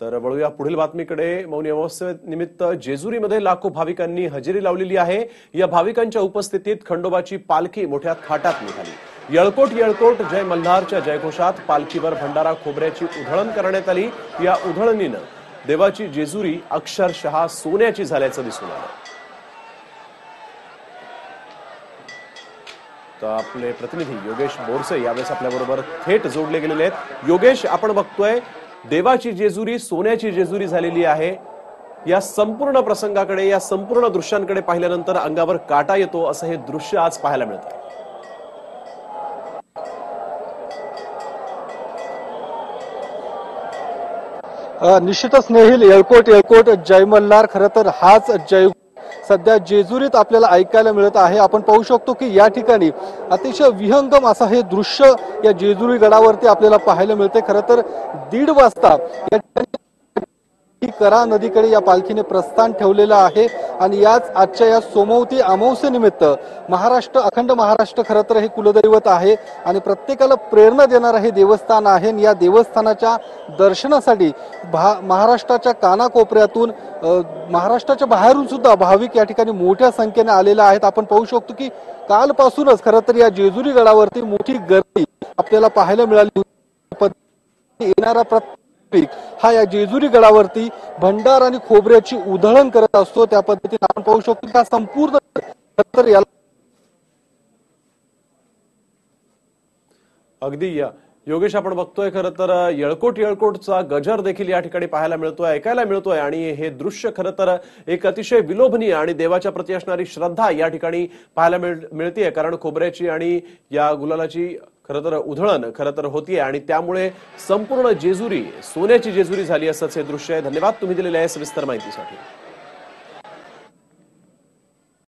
तर वळूया पुढील बातमीकडे. मौनी अमावस्येनिमित्त जेजुरीमध्ये लाखो भाविकांनी हजेरी लावलेली आहे. या भाविकांच्या उपस्थितीत खंडोबाची पालखी मोठ्या थाटात निघाली. यळकोट यळकोट जय मल्हारच्या जयघोषात पालखीवर भंडारा खोबऱ्याची उधळण करण्यात आली. या उधळणीनं देवाची जेजुरी अक्षरशः सोन्याची झाल्याचं दिसून आलं. तर आपले प्रतिनिधी योगेश बोरसे यावेळेस आपल्याबरोबर थेट जोडले गेलेले आहेत. योगेश आपण बघतोय देवाची जेजुरी सोन्याची जेजुरी झालेली आहे. या संपूर्ण प्रसंगाकडे या संपूर्ण दृश्यांकडे पाहिल्यानंतर अंगावर काटा येतो असं हे दृश्य आज पाहायला मिळतं. निश्चितच नेहील येळकोट येळकोट जय मल्हार खरं तर हाच जय सध्या जेजुरीत आपल्याला ऐकायला मिळत आहे. आपण पाहू शकतो की या ठिकाणी अतिशय विहंगम असा हे दृश्य या जेजुरी गडावरती आपल्याला पाहायला मिळते. खरं तर दीड वाजता या ठिकाणी करा नदीकडे या पालखीने प्रस्थान ठेवलेलं आहे. आणि याच आजच्या या सोमवती अमावस्येनिमित्त महाराष्ट्र अखंड महाराष्ट्र खरं तर हे कुलदैवत आहे आणि प्रत्येकाला प्रेरणा देणारं हे देवस्थान आहे. आणि या देवस्थानाच्या दर्शनासाठी भा महाराष्ट्राच्या कानाकोपऱ्यातून महाराष्ट्राच्या बाहेरून सुद्धा भाविक या ठिकाणी मोठ्या संख्येने आलेल्या आहेत. आपण पाहू शकतो की कालपासूनच खरं तर या जेजुरी गडावरती मोठी गर्दी आपल्याला पाहायला मिळाली येणारा प्रत्येक हा या जेजुरी गडावरती भंडार आणि खोबऱ्याची उधळण करत असतो. त्या पद्धतीने आपण पाहू शकतो की हा संपूर्ण याला अगदी या. योगेश आपण बघतोय खरं तर येळकोट येळकोटचा गजर देखील या ठिकाणी पाहायला मिळतोय ऐकायला मिळतोय आणि हे दृश्य खरं तर एक अतिशय विलोभनीय आणि देवाच्या प्रती असणारी श्रद्धा या ठिकाणी पाहायला मिळ मिळतीये. कारण खोबऱ्याची आणि या गुलालाची खरं तर उधळण खरं तर होतीये आणि त्यामुळे संपूर्ण जेजुरी सोन्याची जेजुरी झाली असंच हे दृश्य आहे. धन्यवाद. तुम्ही दिलेल्या आहे सविस्तर माहितीसाठी.